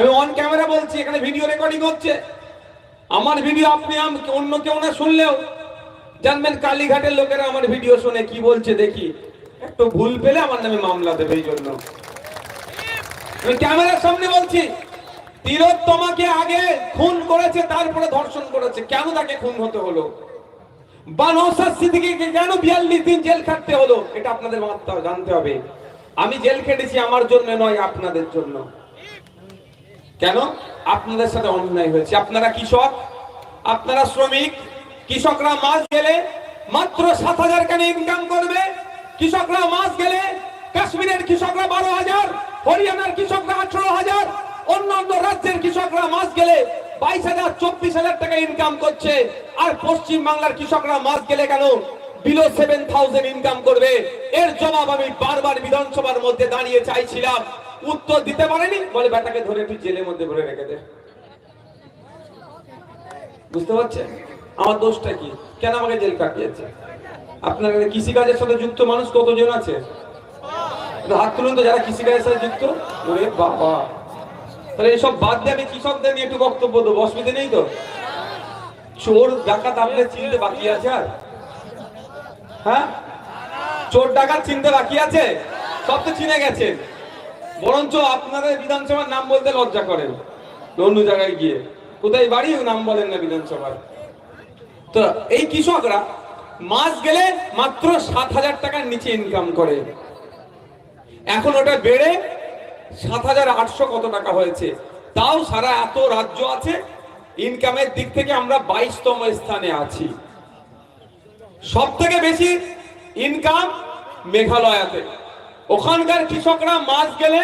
আমি on camera বলছি এখানে ভিডিও রেকর্ডিং হচ্ছে। আমার ভিডিও আপনি অন্য কেউ না শুনলেও জানবেন কালীঘাটের লোকেরা আমার ভিডিও শুনে কি বলছে দেখি। একটু ভুল পেলে আমার নামে মামলা দেবে এই জন্য। আমি ক্যামেরার সামনে বলছি তিলোত্তমাকে আগে খুন করেছে তারপরে ধর্ষণ করেছে। কেন তাকে খুন হতে হলো? বা নওশাদ সিদ্দিকীকে কেন বিয়াল্লিশ দিন জেল খাটতে হলো? এটা আপনাদের হবে, জানতে হবে। আমি জেল খেটেছি আমার জন্য নয় আপনাদের জন্য। কেন? আপনাদের সাথে অন্যায় হয়েছে। আপনারা কৃষক, আপনারা শ্রমিক, কৃষকরা মাস গেলে মাত্র সাত হাজার কেন ইনকাম করবে? কৃষকরা মাস গেলে কাশ্মীরের কৃষকরা বারো হাজার, হরিয়ানার কৃষকরা আঠারো হাজার, অন্যান্য রাজ্যের কৃষকরা মাছ গেলে বাইশ হাজার, চব্বিশ হাজার টাকা ইনকাম করছে। আর পশ্চিম বাংলার কৃষকরা মাছ গেলে কেন বিলো সেভেন থাউজেন্ড ইনকাম করবে? এর জবাব আমি বারবার বিধানসভার মধ্যে দাঁড়িয়ে চাইছিলাম। উত্তর দিতে পারেনি, বলে বেটাকে ধরে একটু জেলের মধ্যে ভরে রেখে দে। বুঝতে পারছেন? আমার দোষটা কি? কেন আমাকে জেল কাটিয়েছে আপনার কৃষি কাজের সাথে যুক্ত মানুষ কতজন আছে? হাত তুলুন তো, যারা কৃষি কাজের সাথে যুক্ত। ওরে বাবা। তাহলে এইসব বাদ দিয়ে আমি কৃষকদের নিয়ে একটু বক্তব্য দেবো। অসুবিধা নেই তো? চোর, ডাকাত আপনার চিনতে বাকি আছে আর? হ্যাঁ? চোর, ডাকাত চিনতে বাকি আছে? সব তো চিনে গেছেন। বরঞ্চ আপনাদের বিধানসভার নাম বলতে লজ্জা করেন অন্য জায়গায় গিয়ে। কোথায় বাড়ি নাম বলেন না বিধানসভার। তো এই কৃষকরা মাস গেলে মাত্র সাত হাজার টাকার নিচে ইনকাম করে। এখন ওটা বেড়ে সাত হাজার আটশো কত টাকা হয়েছে। তাও সারা এত রাজ্য আছে ইনকামের দিক থেকে আমরা বাইশতম স্থানে আছি। সব থেকে বেশি ইনকাম মেঘালয়াতে। ওখানকার কৃষকরা মাছ গেলে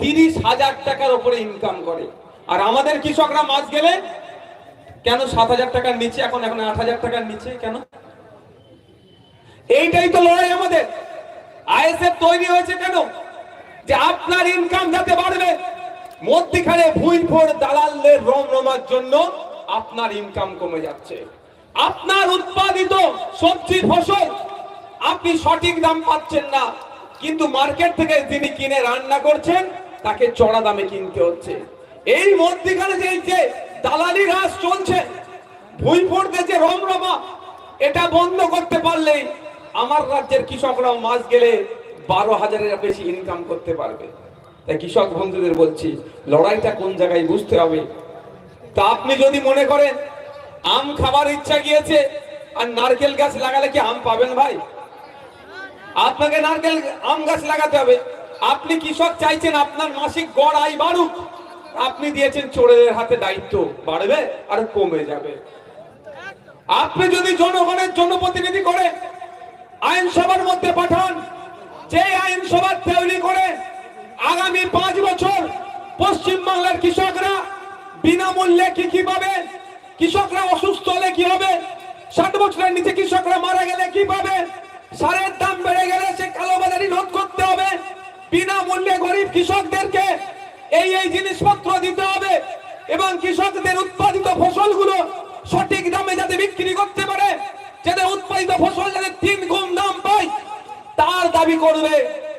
তিরিশ হাজার টাকার উপরে ইনকাম করে। আর আমাদের কৃষকরা মাছ গেলে কেন সাত হাজার টাকার নিচে? এখন এখন আট হাজার টাকার নিচে কেন? এইটাই তো লড়াই আমাদের। আইএসএফ তৈরি হয়েছে কেন? যে আপনার ইনকাম যাতে বাড়বে, মধ্যিখানে ভুই ফোর দালালদের রম রমার জন্য আপনার ইনকাম কমে যাচ্ছে। আপনার উৎপাদিত সবজি ফসল আপনি সঠিক দাম পাচ্ছেন না। কিন্তু মার্কেট থেকে যিনি কিনে রান্না করছেন, তাকে চড়া দামে কিনতে হচ্ছে। এই মধ্যিখানে যে যে দালালি রাজ চলছে ভুই ফোরদের যে রমরমা, এটা বন্ধ করতে পারলেই আমার রাজ্যের কৃষকরাও মাস গেলে বারো হাজারের বেশি ইনকাম করতে পারবে। তাই কৃষক বন্ধুদের বলছি, লড়াইটা কোন জায়গায় বুঝতে হবে? তা আপনি যদি মনে করেন, আম খাবার ইচ্ছা গিয়েছে, আর নারকেল গাছ লাগালে কি আম পাবেন ভাই? আপনাকে নারকেল আম গাছ লাগাতে হবে। আপনি কৃষক চাইছেন আপনার মাসিক গড় আয় বাড়ুক। আপনি দিয়েছেন চোরের হাতে দায়িত্ব, বাড়বে আর কমে যাবে। আপনি যদি জনগণের জনপ্রতিনিধি করে, আইনসভার মধ্যে পাঠান, যে আইনসভা তৈরি করে আগামী পাঁচ বছর পশ্চিম বাংলার কৃষকরা বিনামূল্যে কি কি পাবে, কৃষকরা অসুস্থ হলে কি হবে, ষাট বছরের নিচে কৃষকরা মারা গেলে কি পাবে সারের বিনামূল্যে গরিব কৃষকদেরকে এই এই জিনিসপত্র দিতে হবে এবং কৃষকদের উৎপাদিত ফসলগুলো সঠিক দামে যাতে বিক্রি করতে পারে, যাতে উৎপাদিত ফসল যাতে তিন গুণ দাম পায়, তার দাবি করবে,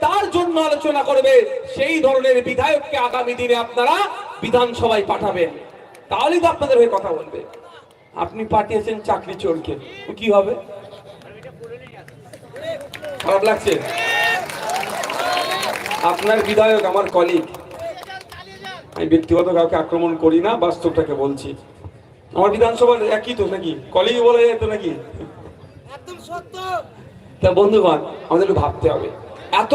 তার জন্য আলোচনা করবে, সেই ধরনের বিধায়ককে আগামী দিনে আপনারা বিধানসভায় পাঠাবেন। তাহলেই তো আপনাদের হয়ে কথা বলবে। আপনি পাঠিয়েছেন চাকরি চোরকে কি হবে? খারাপ লাগছে? আপনার বিধায়ক আমার কলিগ আমি ব্যক্তিগত কাউকে আক্রমণ করি না বাস্তবটাকে বলছি। আমার বিধানসভার একই তো নাকি? কলিগ বলে যেত নাকি? তা বন্ধুগণ আমাদের ভাবতে হবে। এত